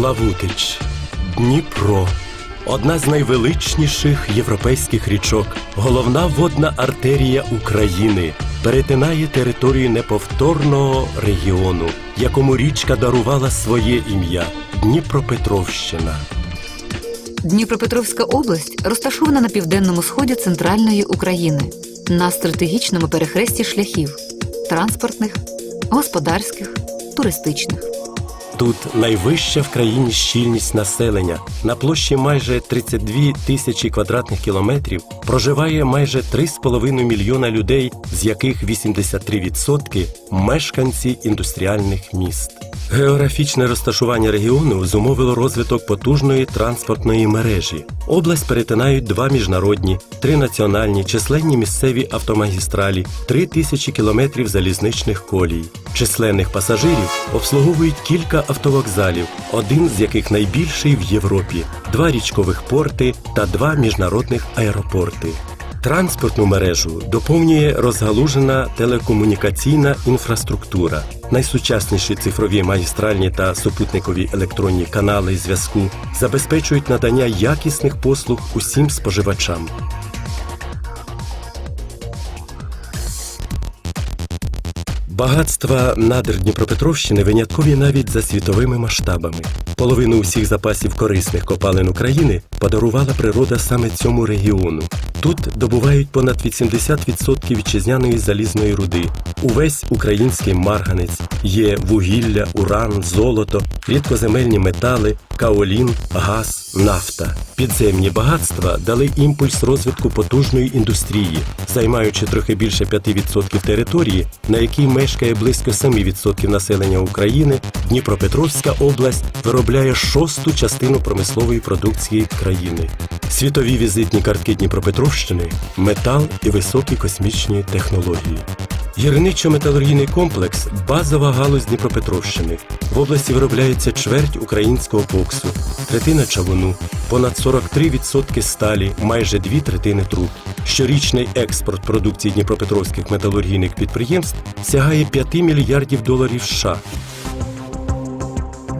Славутич, Дніпро. Одна з найвеличніших європейських річок, головна водна артерія України, перетинає територію неповторного регіону, якому річка дарувала своє ім'я Дніпропетровщина. Дніпропетровська область розташована на південному сході центральної України на стратегічному перехресті шляхів транспортних, господарських, туристичних. Тут найвища в країні щільність населення. На площі майже 32 тисячі квадратних кілометрів проживає майже 3,5 мільйона людей, з яких 83% – мешканці індустріальних міст. Географічне розташування регіону зумовило розвиток потужної транспортної мережі. Область перетинають два міжнародні, три національні, численні місцеві автомагістралі, три тисячі кілометрів залізничних колій. Численних пасажирів обслуговують кілька автовокзалів, один з яких найбільший в Європі, два річкових порти та два міжнародних аеропорти. Транспортну мережу доповнює розгалужена телекомунікаційна інфраструктура. Найсучасніші цифрові магістральні та супутникові електронні канали зв'язку забезпечують надання якісних послуг усім споживачам. Багатства надр Дніпропетровщини виняткові навіть за світовими масштабами. Половину усіх запасів корисних копалин України подарувала природа саме цьому регіону. Тут добувають понад 80% вітчизняної залізної руди. Увесь український марганець є вугілля, уран, золото, рідкоземельні метали, каолін, газ, нафта. Підземні багатства дали імпульс розвитку потужної індустрії, займаючи трохи більше 5% території, на якій мешкає близько 7% населення України. Дніпропетровська область виробляє шосту частину промислової продукції країни. Світові візитні картки Дніпропетровщини метал і високі космічні технології. Гірничо-металургійний комплекс базова галузь Дніпропетровщини. В області виробляється чверть українського коксу, третина чавуну, понад 43% сталі, майже дві третини труб. Щорічний експорт продукції дніпропетровських металургійних підприємств сягає 5 мільярдів доларів США.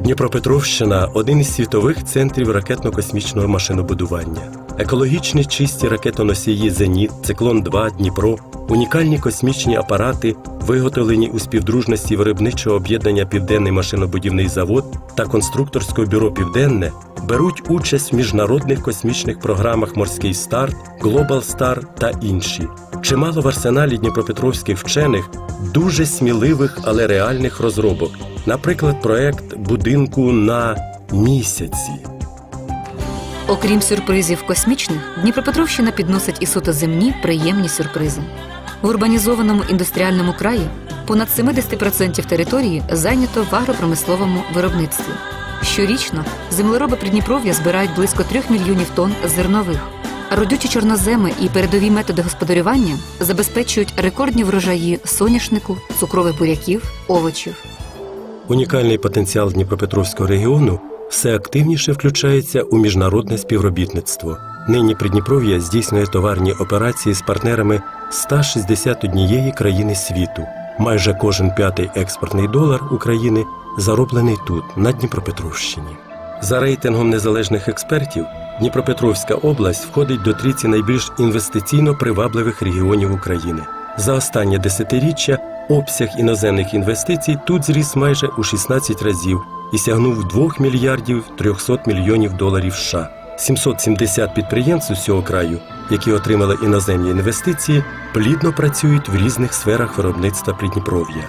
Дніпропетровщина один із світових центрів ракетно-космічного машинобудування. Екологічні чисті ракетоносії Зеніт, Циклон 2 Дніпро, унікальні космічні апарати, виготовлені у співдружності виробничого об'єднання Південний машинобудівний завод та конструкторського бюро Південне беруть участь в міжнародних космічних програмах Морський старт, Глобал Стар та інші. Чимало в арсеналі дніпропетровських вчених дуже сміливих, але реальних розробок. Наприклад, проект будинку на місяці. Окрім сюрпризів космічних, Дніпропетровщина підносить і суто земні приємні сюрпризи. В урбанізованому індустріальному краї понад 70% території зайнято в агропромисловому виробництві. Щорічно землероби Придніпров'я збирають близько 3 мільйонів тонн зернових. Родючі чорноземи і передові методи господарювання забезпечують рекордні врожаї соняшнику, цукрових буряків, овочів. Унікальний потенціал Дніпропетровського регіону все активніше включається у міжнародне співробітництво. Нині Придніпров'я здійснює товарні операції з партнерами 161 країни світу. Майже кожен п'ятий експортний долар України зароблений тут, на Дніпропетровщині. За рейтингом незалежних експертів, Дніпропетровська область входить до трійці найбільш інвестиційно привабливих регіонів України. За останнє десятиріччя обсяг іноземних інвестицій тут зріс майже у 16 разів і сягнув 2 мільярдів 300 мільйонів доларів США. 770 підприємств усього краю, які отримали іноземні інвестиції, плідно працюють в різних сферах виробництва Придніпров'я.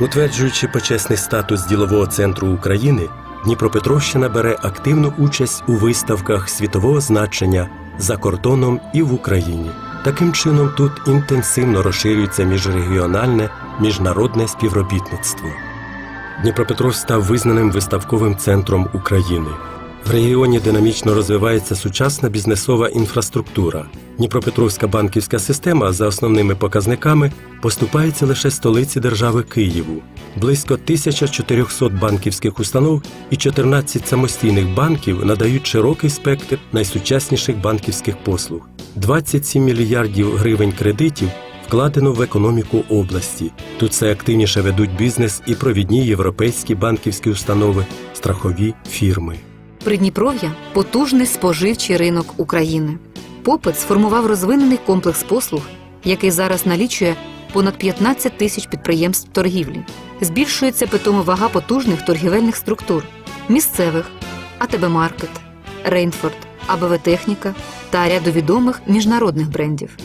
Утверджуючи почесний статус ділового центру України, Дніпропетровщина бере активну участь у виставках світового значення за кордоном і в Україні. Таким чином тут інтенсивно розширюється міжрегіональне міжнародне співробітництво. Дніпропетров став визнаним виставковим центром України. В регіоні динамічно розвивається сучасна бізнесова інфраструктура. Дніпропетровська банківська система за основними показниками поступається лише столиці держави Києву. Близько 1400 банківських установ і 14 самостійних банків надають широкий спектр найсучасніших банківських послуг. 27 мільярдів гривень кредитів вкладено в економіку області. Тут все активніше ведуть бізнес і провідні європейські банківські установи, страхові фірми. Придніпров'я потужний споживчий ринок України. Попит сформував розвинений комплекс послуг, який зараз налічує понад 15 тисяч підприємств торгівлі. Збільшується питома вага потужних торгівельних структур місцевих, АТБ Маркет, Рейнфорд, АБВ Техніка та ряду відомих міжнародних брендів.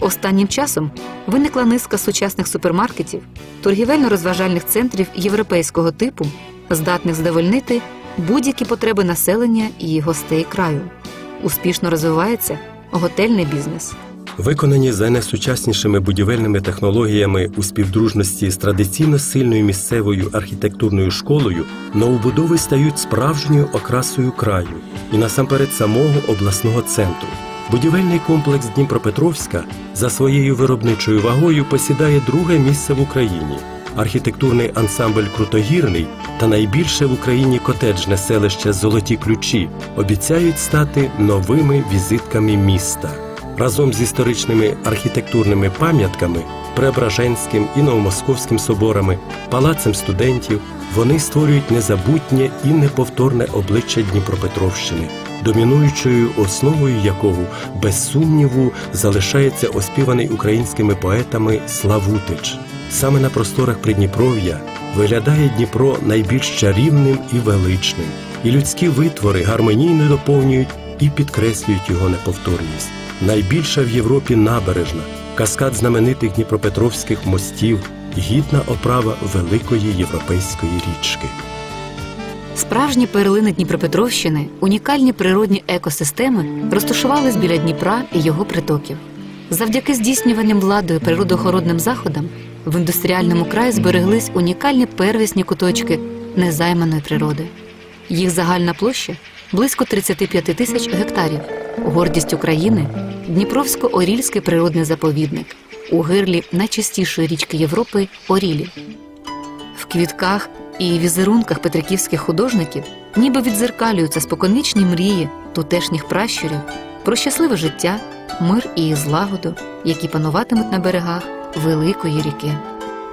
Останнім часом виникла низка сучасних супермаркетів, торгівельно-розважальних центрів європейського типу, здатних задовольнити будь-які потреби населення і гостей краю. Успішно розвивається готельний бізнес. Виконані за найсучаснішими будівельними технологіями у співдружності з традиційно сильною місцевою архітектурною школою, новобудови стають справжньою окрасою краю і насамперед самого обласного центру. Будівельний комплекс Дніпропетровська за своєю виробничою вагою посідає друге місце в Україні. Архітектурний ансамбль Крутогірний та найбільше в Україні котеджне селище Золоті ключі обіцяють стати новими візитками міста. Разом з історичними архітектурними пам'ятками Преображенським і Новомосковським соборами, палацем студентів вони створюють незабутнє і неповторне обличчя Дніпропетровщини, домінуючою основою якого, без сумніву, залишається оспіваний українськими поетами Славутич. Саме на просторах Придніпров'я виглядає Дніпро найбільш чарівним і величним, і людські витвори гармонійно доповнюють і підкреслюють його неповторність. Найбільша в Європі набережна, каскад знаменитих дніпропетровських мостів, гідна оправа великої європейської річки. Справжні перлини Дніпропетровщини, унікальні природні екосистеми розташувались біля Дніпра і його притоків. Завдяки здійснюванням владою природоохоронним заходам в індустріальному краї збереглись унікальні первісні куточки незайманої природи. Їх загальна площа близько 35 тисяч гектарів. Гордість України Дніпровсько-Орільський природний заповідник у гирлі найчистішої річки Європи Орілі. В квітках і візерунках петриківських художників ніби відзеркалюються споконвічні мрії тутешніх пращурів про щасливе життя, мир і злагоду, які пануватимуть на берегах великої ріки.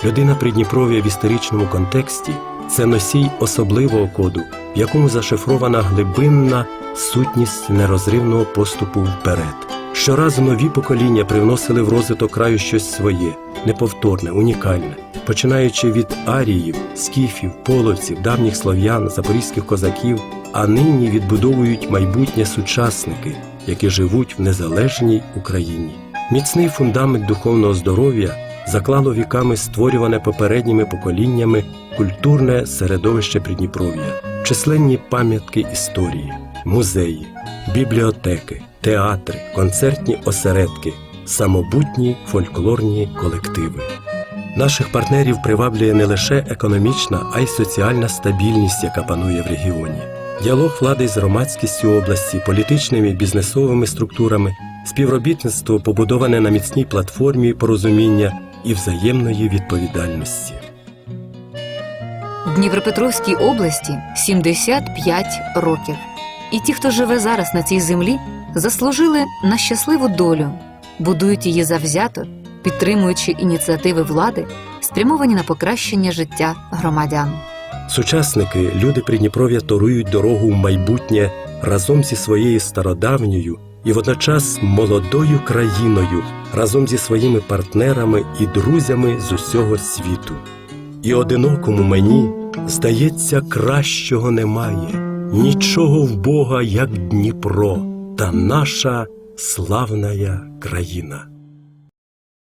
Людина Придніпров'я в історичному контексті це носій особливого коду, в якому зашифрована глибинна сутність нерозривного поступу вперед. Щоразу нові покоління привносили в розвиток краю щось своє, неповторне, унікальне, починаючи від аріїв, скіфів, половців, давніх слов'ян, запорізьких козаків, а нині відбудовують майбутнє сучасники, які живуть в незалежній Україні. Міцний фундамент духовного здоров'я заклало віками створюване попередніми поколіннями культурне середовище Придніпров'я, численні пам'ятки історії, музеї, бібліотеки, театри, концертні осередки, самобутні фольклорні колективи. Наших партнерів приваблює не лише економічна, а й соціальна стабільність, яка панує в регіоні. Діалог влади з громадськістю області, політичними і бізнесовими структурами, співробітництво побудоване на міцній платформі порозуміння і взаємної відповідальності. Дніпропетровській області 75 років. І ті, хто живе зараз на цій землі, заслужили на щасливу долю, будують її завзято, підтримуючи ініціативи влади, спрямовані на покращення життя громадян. Сучасники, люди Придніпров'я торують дорогу в майбутнє разом зі своєю стародавньою і водночас молодою країною, разом зі своїми партнерами і друзями з усього світу. І одинокому мені, здається, кращого немає, нічого в Бога, як Дніпро, та наша славна країна.